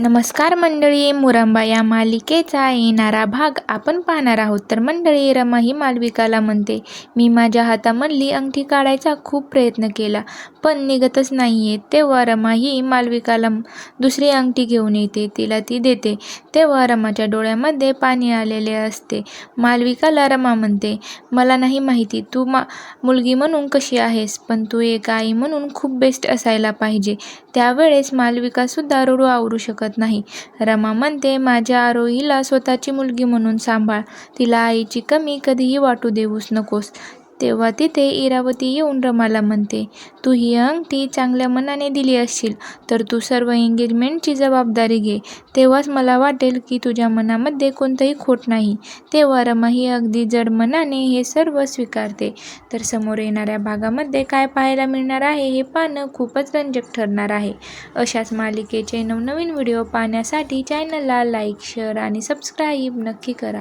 नमस्कार मंडळी मुरंबा या मालिकेचा येणारा भाग आपण पाहणार आहोत. तर मंडळी रमा ही मालविकाला म्हणते मी माझ्या हातामधली अंगठी काढायचा खूप प्रयत्न केला पण निघतच नाही आहे तेव्हा रमा ही मालविकाला दुसरी अंगठी घेऊन येते. तिला ती देते. तेव्हा रमाच्या डोळ्यामध्ये पाणी आलेले असते. मालविकाला रमा म्हणते मला नाही माहिती तू मा मुलगी म्हणून कशी आहेस पण तू एक आई म्हणून खूप बेस्ट असायला पाहिजे. त्यावेळेस मालविकासुद्धा रडू आवरू शकत नाही. रमा म्हणते माझ्या आरोहीला स्वतःची मुलगी म्हणून सांभाळ. तिला आईची कमी कधीही वाटू देऊस नकोस. तेव्हा तिथे इरावती येऊन रमाला म्हणते तू ही अंगठी चांगल्या मनाने दिली असशील तर तू सर्व एंगेजमेंटची जबाबदारी घे. तेव्हाच मला वाटेल की तुझ्या मनामध्ये कोणतंही खोट नाही. तेव्हा रमा ही अगदी जड मनाने हे सर्व स्वीकारते. तर समोर येणाऱ्या भागामध्ये काय पाहायला मिळणार आहे हे पाहणं खूपच रंजक ठरणार आहे. अशाच मालिकेचे नवनवीन व्हिडिओ पाहण्यासाठी चॅनलला लाईक शेअर आणि सबस्क्राईब नक्की करा.